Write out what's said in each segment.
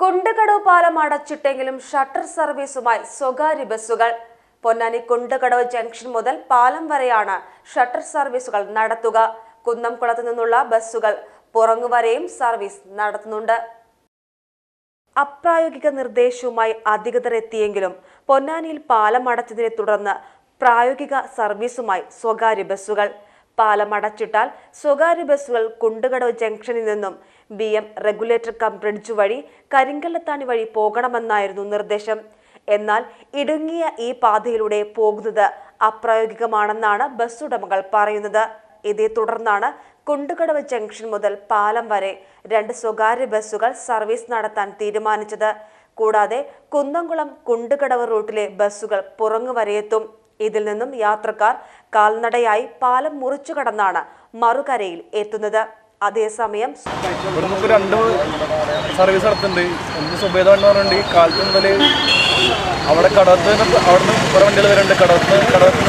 കുണ്ടുകടവ് പാലം അടച്ചിട്ടെങ്കിലും ഷട്ടർ സർവീസുമായി സ്വകാര്യ ബസ്സുകൾ. പൊന്നാനി കുണ്ടുകടവ് ജംഗ്ഷൻ മുതൽ പാലം വരെയാണ് ഷട്ടർ സർവീസുകൾ നടത്തുക. കുന്നംകുളത്ത് നിന്നുള്ള ബസ്സുകൾ പുറങ്ങുവരെയും സർവീസ് നടത്തുന്നുണ്ട്. അപ്രായോഗിക നിർദ്ദേശവുമായി അധികൃതർ എത്തിയെങ്കിലും പൊന്നാനിയിൽ പാലം അടച്ചതിനെ തുടർന്ന് പ്രായോഗിക സർവീസുമായി സ്വകാര്യ ബസ്സുകൾ. പാലം അടച്ചിട്ടാൽ സ്വകാര്യ ബസ്സുകൾ കുണ്ടുകടവ് ജംഗ്ഷനിൽ നിന്നും B M regulator cum bridge വഴി കരിങ്കല്ലത്താണി വഴി പോകണമെന്നായിരുന്നു നിർദ്ദേശം. എന്നാൽ ഇടുങ്ങിയ ഈ പാതയിലൂടെ പോകുന്നത് അപ്രായോഗികമാണെന്നാണ് ബസ് ഉടമകൾ പറയുന്നത്. ഇതേ തുടർന്നാണ് കുണ്ടുകടവ് ജംഗ്ഷൻ മുതൽ പാലം വരെ രണ്ട് സ്വകാര്യ ബസ്സുകൾ സർവീസ് നടത്താൻ തീരുമാനിച്ചത്. കൂടാതെ കുന്നംകുളം കുണ്ടുകടവ് റൂട്ടിലെ ബസ്സുകൾ പുറങ്ങുവരെയെത്തും. ഇതിൽ നിന്നും യാത്രക്കാർ കാൽനടയായി പാലം മുറിച്ചു കടന്നാണ് മറുകരയിൽ എത്തുന്നത്. അതേസമയം നമുക്ക് രണ്ട് സർവീസ് നടത്തുന്നുണ്ട്. ഒന്ന് സുബേദ എന്ന് പറഞ്ഞിട്ടുണ്ട്. കാലത്ത് മുതൽ അവിടെ കടത്ത് അവിടെ നിന്ന് കുറേ വണ്ടികൾ വരുന്നുണ്ട്. കടത്ത് കടത്ത്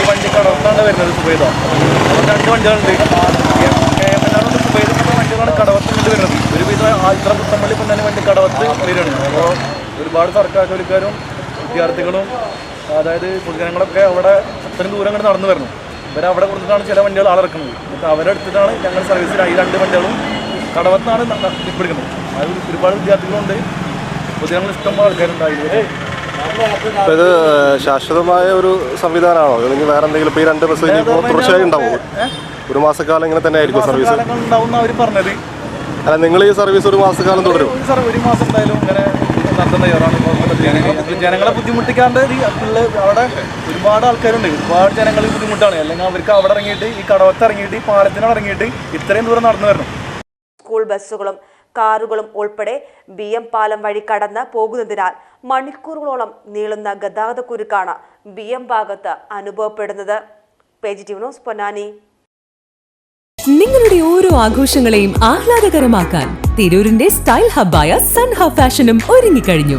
ഈ വണ്ടി കടത്താണ് വരുന്നത് സുബേദ. അവിടെ രണ്ട് വണ്ടികളുണ്ട്. കേമനാണ് സുബേദ വണ്ടികളാണ് കടവത്ത് കൊണ്ട് വരുന്നത്. ഒരുവിധം ആൽത്ര പുത്തമ്പള്ളി പൊന്നാനി വണ്ടി കടവത്ത് വരുന്നുണ്ട് അപ്പോൾ ഒരുപാട് സർക്കാർ ജോലിക്കാരും വിദ്യാർത്ഥികളും അതായത് പൊതുജനങ്ങളൊക്കെ അവിടെ അത്രയും ദൂരം അങ്ങോട്ട് നടന്നു വരണം. ഇവരെ അവിടെ കൊടുത്തിട്ടാണ് ചില വണ്ടികൾ ആളിറക്കുന്നത്. എന്നിട്ട് അവരെ എടുത്തിട്ടാണ് ഞങ്ങൾ സർവീസിൽ ഈ രണ്ട് വണ്ടികളും കടവത്താണ് പിടിക്കുന്നത് അത് ഒരുപാട് വിദ്യാർത്ഥികളുണ്ട്. പൊതുജനങ്ങൾ ഇഷ്ടംപോലെ ആൾക്കാരുണ്ടായിരുന്നു ഇത് ശാശ്വതമായ ഒരു സംവിധാനമാണോ? അല്ലെങ്കിൽ വേറെ എന്തെങ്കിലും ഇപ്പോൾ ഈ രണ്ട് ബസ് ഇപ്പോൾ തുടർച്ചയായി ഉണ്ടാവും? ഒരു മാസക്കാലം ഇങ്ങനെ തന്നെ ആയിരിക്കും സർവീസ് ഉണ്ടാവും അവർ പറഞ്ഞത്. അല്ല നിങ്ങൾ ഈ സർവീസ് ഒരു മാസക്കാലം തുടരും. സർ ഒരു മാസം എന്തായാലും ഇങ്ങനെ നടത്തുന്ന. ജനങ്ങളെ ജനങ്ങളെ ബുദ്ധിമുട്ടിക്കാണ്ട് അവിടെ ഒരുപാട് ആൾക്കാരുണ്ട്. ഒരുപാട് ജനങ്ങൾ ബുദ്ധിമുട്ടാണ്. അല്ലെങ്കിൽ അവർക്ക് അവിടെ ഇറങ്ങിയിട്ട് ഈ കടവത്ത് ഇറങ്ങിയിട്ട് ഈ പാലത്തിനോട് ഇറങ്ങിയിട്ട് ഇത്രയും ദൂരം നടന്നു വരണം. സ്കൂൾ ബസ്സുകളും കാറുകളും ഉൾപ്പെടെ ബി എം പാലം വഴി കടന്ന് പോകുന്നതിനാൽ മണിക്കൂറുകളോളം നീളുന്ന ഗതാഗത കുരുക്കാണ് ബി എം ഭാഗത്ത് അനുഭവപ്പെടുന്നത്. ന്യൂസ് പൊന്നാനി. നിങ്ങളുടെ ഓരോ ആഘോഷങ്ങളെയും ആഹ്ലാദകരമാക്കാൻ തിരൂരിന്റെ സ്റ്റൈൽ ഹബ്ബായ സൺ ഹബ് ഫാഷനും ഒരുങ്ങിക്കഴിഞ്ഞു.